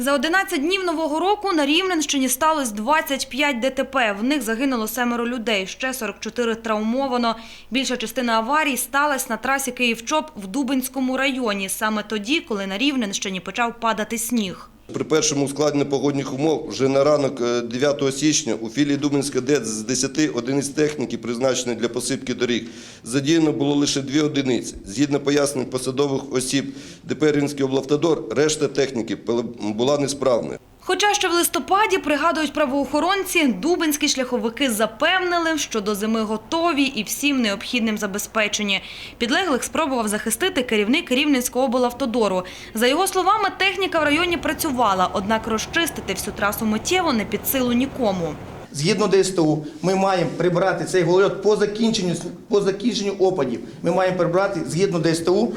За 11 днів нового року на Рівненщині сталося 25 ДТП. В них загинуло семеро людей, ще 44 травмовано. Більша частина аварій сталася на трасі Київ-Чоп в Дубинському районі, саме тоді, коли на Рівненщині почав падати сніг. При першому ускладненні погодних умов вже на ранок е, 9 січня у філії Дубинська ДЕЦ з 10 одиниць техніки, призначеної для посипки доріг, задіяно було лише дві одиниці. Згідно пояснень посадових осіб ДП «Рівненський облавтодор, решта техніки була несправною. Хоча ще в листопаді, пригадують правоохоронці, дубинські шляховики запевнили, що до зими готові і всім необхідним забезпечені. Підлеглих спробував захистити керівник Рівненського облавтодору. За його словами, техніка в районі працювала, однак розчистити всю трасу миттєво не під силу нікому. Згідно ДСТУ, ми маємо прибрати цей голольот по закінченню, по закінченню опадів. Ми маємо прибрати згідно ДСТУ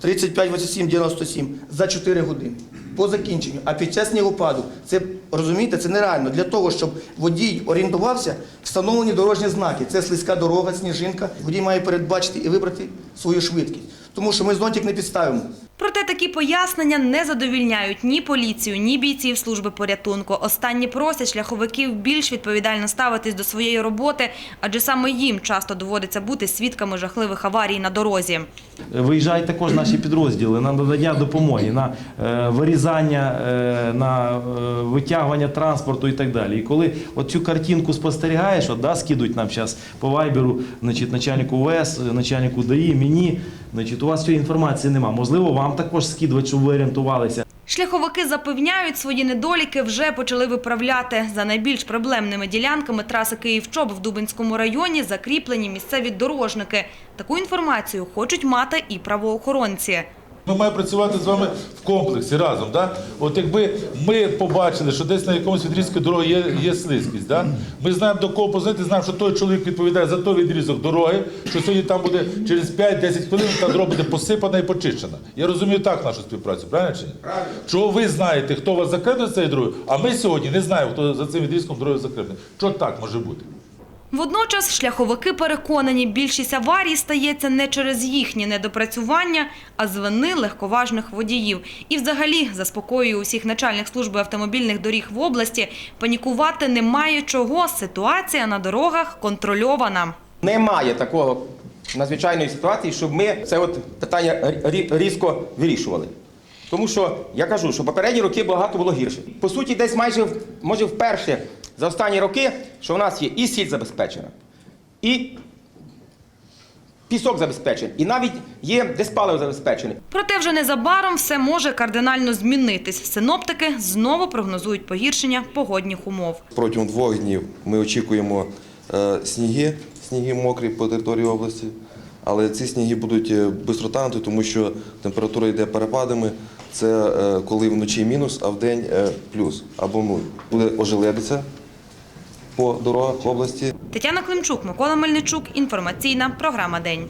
35, 87, 97 за 4 години. По закінченню. А під час снігопаду, це розумієте, це нереально. Для того, щоб водій орієнтувався, встановлені дорожні знаки. Це слизька дорога, сніжинка. Водій має передбачити і вибрати свою швидкість. Тому що ми зонтик не підставимо. Проте такі пояснення не задовільняють ні поліцію, ні бійців служби порятунку. Останні просять шляховиків більш відповідально ставитись до своєї роботи, адже саме їм часто доводиться бути свідками жахливих аварій на дорозі. Виїжджають також наші підрозділи на надання допомоги, на е, вирізання, е, на е, витягування транспорту і так далі. І коли от цю картинку спостерігаєш, от, да, скидують нам зараз по вайберу, значить, начальнику ВС, начальнику ДАІ, мені, значить, у вас цієї інформації нема. Можливо, вам також скидувати, щоб ви орієнтувалися. Шляховики запевняють, свої недоліки вже почали виправляти. За найбільш проблемними ділянками траси Київ-Чоп в Дубинському районі закріплені місцеві дорожники. Таку інформацію хочуть мати і правоохоронці. Ми маємо працювати з вами в комплексі разом. Да? От якби ми побачили, що десь на якомусь відрізку дороги є, є слизькість, да? ми знаємо до кого позвонити, знаємо, що той чоловік відповідає за той відрізок дороги, що сьогодні там буде через 5-10 хвилин та дорога буде посипана і почищена. Я розумію так нашу співпрацю, правильно чи ні? Правильно. Чого ви знаєте, хто вас закрив цією дорогою, а ми сьогодні не знаємо, хто за цим відрізком дороги закрив. Що так може бути? Водночас шляховики переконані, більшість аварій стається не через їхнє недопрацювання, а з вини легковажних водіїв. І взагалі заспокоює усіх начальник служби автомобільних доріг в області, панікувати немає чого, ситуація на дорогах контрольована. Немає такого надзвичайної ситуації, щоб ми це от питання рі- різко вирішували. Тому що я кажу, що попередні роки багато було гірше. По суті, десь майже може вперше за останні роки, що в нас є і сіль забезпечена, і пісок забезпечений, і навіть є десь паливо забезпечене. Проте вже незабаром все може кардинально змінитись. Синоптики знову прогнозують погіршення погодних умов. Протягом двох днів ми очікуємо е, сніги, сніги мокрі по території області, але ці сніги будуть швидко танути, тому що температура йде перепадами. Це е, коли вночі мінус, а вдень день плюс або нуль. Буде ожеледиця по дорогах області. Тетяна Климчук, Микола Мельничук. Інформаційна програма День.